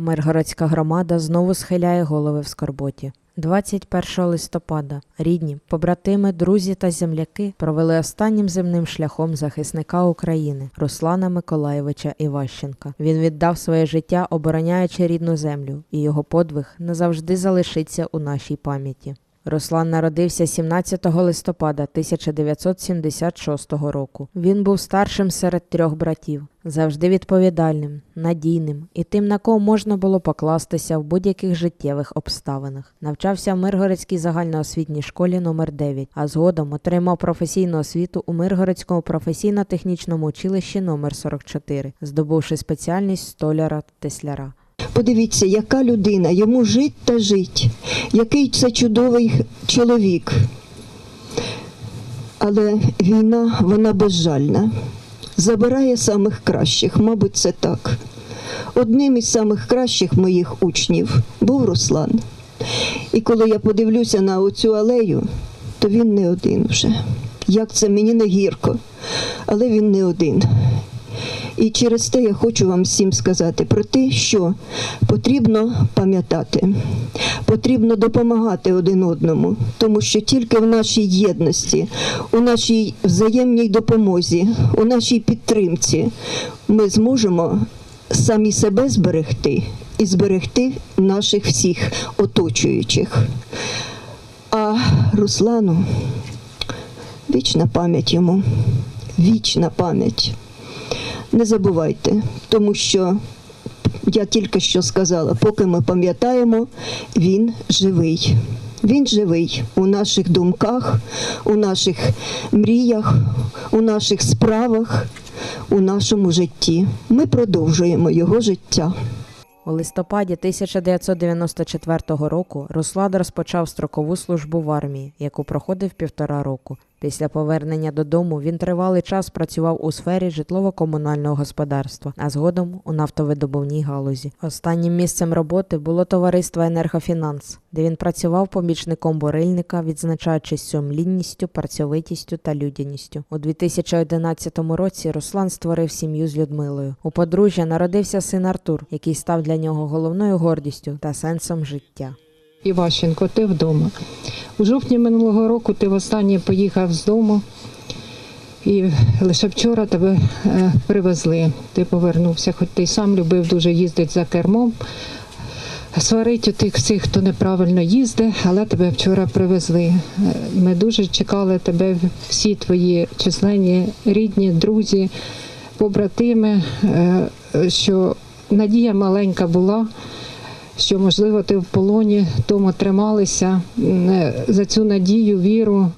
Миргородська громада знову схиляє голови в скорботі. 21 листопада рідні, побратими, друзі та земляки провели останнім земним шляхом захисника України Руслана Миколаєвича Іващенка. Він віддав своє життя, обороняючи рідну землю, і його подвиг назавжди залишиться у нашій пам'яті. Руслан народився 17 листопада 1976 року. Він був старшим серед трьох братів, завжди відповідальним, надійним і тим, на кого можна було покластися в будь-яких життєвих обставинах. Навчався в Миргородській загальноосвітній школі номер 9 а згодом отримав професійну освіту у Миргородському професійно-технічному училищі номер 44 здобувши спеціальність столяра тесляра. Подивіться, яка людина, йому жить та жить, який це чудовий чоловік. Але війна, вона безжальна, забирає самих кращих, мабуть, це так. Одним із самих кращих моїх учнів був Руслан. І коли я подивлюся на оцю алею, то він не один вже. Як це мені не гірко, але він не один. І через те я хочу вам всім сказати про те, що потрібно пам'ятати, потрібно допомагати один одному, тому що тільки в нашій єдності, у нашій взаємній допомозі, у нашій підтримці ми зможемо самі себе зберегти і зберегти наших всіх оточуючих. А Руслану вічна пам'ять йому, вічна пам'ять не забувайте, тому що я тільки що сказала, поки ми пам'ятаємо, він живий. Він живий у наших думках, у наших мріях, у наших справах, у нашому житті. Ми продовжуємо його життя. У листопаді 1994 року Руслан розпочав строкову службу в армії, яку проходив півтора року. Після повернення додому він тривалий час працював у сфері житлово-комунального господарства, а згодом у нафтовидобувній галузі. Останнім місцем роботи було товариство Енергофінанс, де він працював помічником бурильника, відзначаючись сумлінністю, працьовитістю та людяністю. У 2011 році Руслан створив сім'ю з Людмилою. У подружжя народився син Артур, який став для нього головною гордістю та сенсом життя. Іващенко, ти вдома. У жовтні минулого року ти востаннє поїхав з дому і лише вчора тебе е, привезли. Ти повернувся, хоч ти сам любив дуже їздити за кермом, сварить у тих всіх, хто неправильно їздить, але тебе вчора привезли. Е, Ми дуже чекали тебе, всі твої численні рідні, друзі, побратими, е, що надія маленька була що можливо ти в полоні, тому трималися е, за цю надію, віру.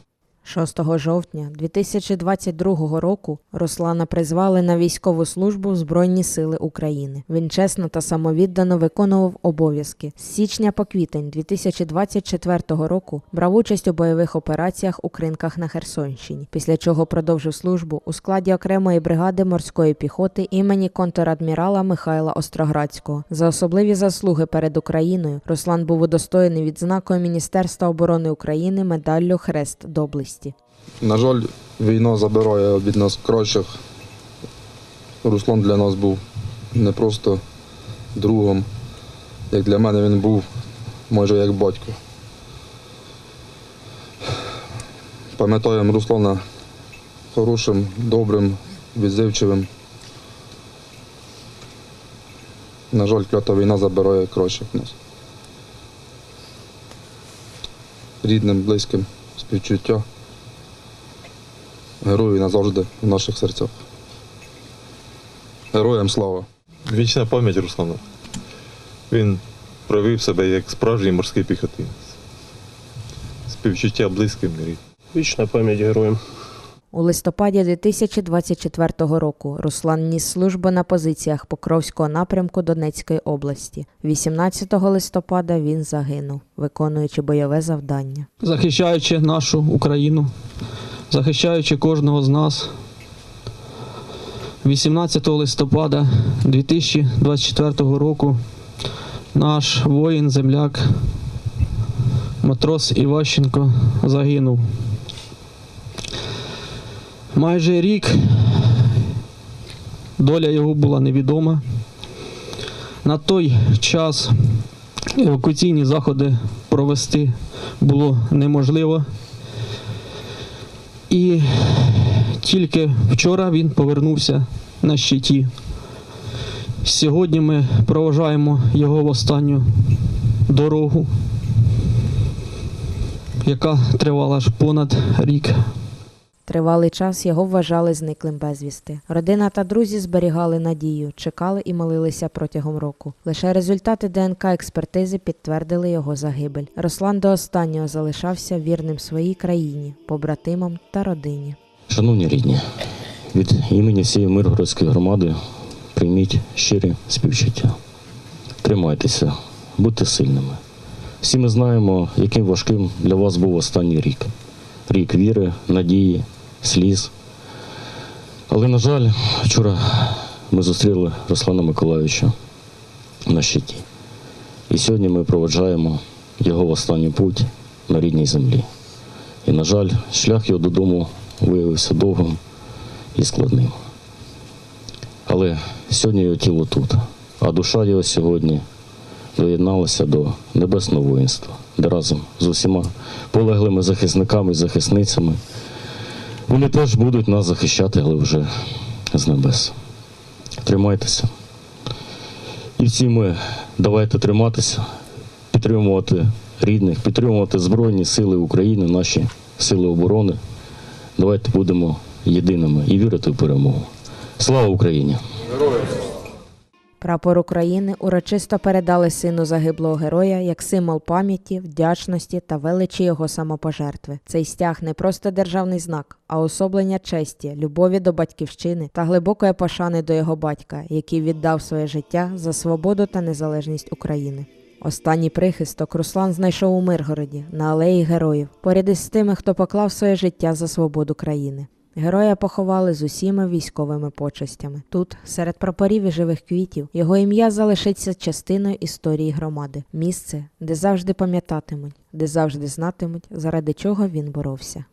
6 жовтня 2022 року Руслана призвали на військову службу в Збройні Сили України. Він чесно та самовіддано виконував обов'язки. З січня по квітень 2024 року брав участь у бойових операціях у кринках на Херсонщині, після чого продовжив службу у складі окремої бригади морської піхоти імені контрадмірала Михайла Остроградського. За особливі заслуги перед Україною Руслан був удостоєний відзнакою Міністерства оборони України медаллю Хрест доблесті. На жаль, війна забирає від нас кращих. Руслан для нас був не просто другом. Як для мене він був майже як батько. Пам'ятаємо Руслана хорошим, добрим, відзивчивим. На жаль, клята війна забирає кращих нас. Рідним, близьким, співчуття. Герої назавжди в наших серцях. Героям слава! Вічна пам'ять Руслана. Він проявив себе як справжній морський піхотинець. Співчуття близьким рідним. Вічна пам'ять героям. У листопаді 2024 року Руслан ніс службу на позиціях Покровського напрямку Донецької області. 18 листопада він загинув, виконуючи бойове завдання. захищаючи нашу Україну, захищаючи кожного з нас. 18 листопада 2024 року наш воїн, земляк, матрос Іващенко загинув. Майже рік доля його була невідома. На той час евакуаційні заходи провести було неможливо. І тільки вчора він повернувся на щиті. Сьогодні ми проважаємо його в останню дорогу, яка тривала аж понад рік. Тривалий час його вважали зниклим безвісти. Родина та друзі зберігали надію, чекали і молилися протягом року. Лише результати ДНК експертизи підтвердили його загибель. Руслан до останнього залишався вірним своїй країні, побратимам та родині. Шановні рідні, від імені всієї Миргородської громади прийміть щирі співчуття. Тримайтеся, будьте сильними. Всі ми знаємо, яким важким для вас був останній рік. Рік віри, надії, сліз. Але, на жаль, вчора ми зустріли Руслана Миколайовича на щиті. І сьогодні ми проведжаємо його в останню путь на рідній землі. І, на жаль, шлях його додому виявився довгим і складним. Але сьогодні його тіло тут, а душа його сьогодні доєдналася до небесного воїнства, разом з усіма полеглими захисниками і захисницями вони теж будуть нас захищати, але вже з небес. Тримайтеся. І всі ми давайте триматися, підтримувати рідних, підтримувати Збройні Сили України, наші сили оборони. Давайте будемо єдиними і вірити в перемогу. Слава Україні! Прапор України урочисто передали сину загиблого героя як символ пам'яті, вдячності та величі його самопожертви. Цей стяг не просто державний знак, а особлення честі, любові до батьківщини та глибокої пошани до його батька, який віддав своє життя за свободу та незалежність України. Останній прихисток Руслан знайшов у Миргороді на алеї героїв, поряд із тими, хто поклав своє життя за свободу країни. Героя поховали з усіма військовими почестями. Тут, серед прапорів і живих квітів, його ім'я залишиться частиною історії громади, місце, де завжди пам'ятатимуть, де завжди знатимуть, заради чого він боровся.